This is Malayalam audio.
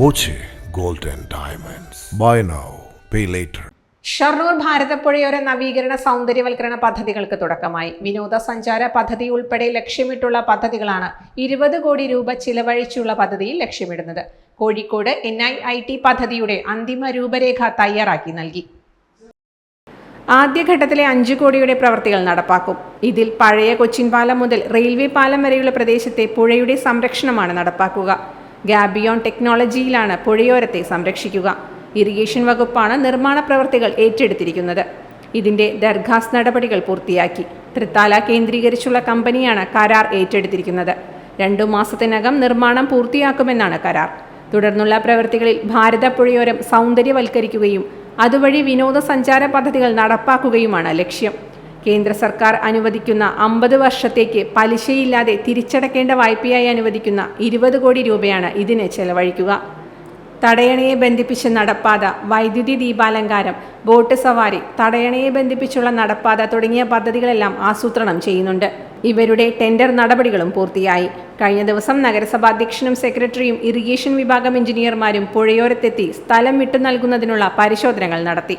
Boche golden diamonds. Buy now pay later Shoranur ഭാരതപ്പുഴയോര നവീകരണ സൗന്ദര്യവൽക്കരണ പദ്ധതികൾക്ക് തുടക്കമായി. വിനോദസഞ്ചാര പദ്ധതി ഉൾപ്പെടെ ലക്ഷ്യമിട്ടുള്ള പദ്ധതികളാണ് ഇരുപത് കോടി രൂപ ചിലവഴിച്ചുള്ള പദ്ധതിയിൽ ലക്ഷ്യമിടുന്നത്. Kozhikode N I I T പദ്ധതിയുടെ അന്തിമ രൂപരേഖ തയ്യാറാക്കി നൽകി. ആദ്യഘട്ടത്തിലെ അഞ്ച് കോടിയുടെ പ്രവർത്തികൾ നടപ്പാക്കും. ഇതിൽ പഴയ കൊച്ചിൻ പാലം മുതൽ റെയിൽവേ പാലം വരെയുള്ള പ്രദേശത്തെ പുഴയുടെ സംരക്ഷണമാണ് നടപ്പാക്കുക. ഗാബിയോൺ ടെക്നോളജിയിലാണ് പുഴയോരത്തെ സംരക്ഷിക്കുക. ഇറിഗേഷൻ വകുപ്പാണ് നിർമ്മാണ പ്രവർത്തികൾ ഏറ്റെടുത്തിരിക്കുന്നത്. ഇതിന്റെ ദർഘാസ് നടപടികൾ പൂർത്തിയാക്കി. തൃത്താല കേന്ദ്രീകരിച്ചുള്ള കമ്പനിയാണ് കരാർ ഏറ്റെടുത്തിരിക്കുന്നത്. രണ്ടു മാസത്തിനകം നിർമ്മാണം പൂർത്തിയാക്കുമെന്നാണ് കരാർ. തുടർന്നുള്ള പ്രവൃത്തികളിൽ ഭാരതപ്പുഴയോരം സൗന്ദര്യവൽക്കരിക്കുകയും അതുവഴി വിനോദസഞ്ചാര പദ്ധതികൾ നടപ്പാക്കുകയുമാണ് ലക്ഷ്യം. കേന്ദ്ര സർക്കാർ അനുവദിക്കുന്ന അമ്പത് വർഷത്തേക്ക് പലിശയില്ലാതെ തിരിച്ചടക്കേണ്ട വായ്പയായി അനുവദിക്കുന്ന ഇരുപത് കോടി രൂപയാണ് ഇതിന് ചെലവഴിക്കുക. തടയണയെ ബന്ധിപ്പിച്ച് നടപ്പാത വൈദ്യുതി ദീപാലങ്കാരം ബോട്ട് സവാരി തടയണയെ ബന്ധിപ്പിച്ചുള്ള നടപ്പാത തുടങ്ങിയ പദ്ധതികളെല്ലാം ആസൂത്രണം ചെയ്യുന്നുണ്ട്. ഇവരുടെ ടെൻഡർ നടപടികളും പൂർത്തിയായി. കഴിഞ്ഞ ദിവസം നഗരസഭാ അധ്യക്ഷനും സെക്രട്ടറിയും ഇറിഗേഷൻ വിഭാഗം എഞ്ചിനീയർമാരും പുഴയോരത്തെത്തി സ്ഥലം വിട്ടു നൽകുന്നതിനുള്ള പരിശോധനകൾ നടത്തി.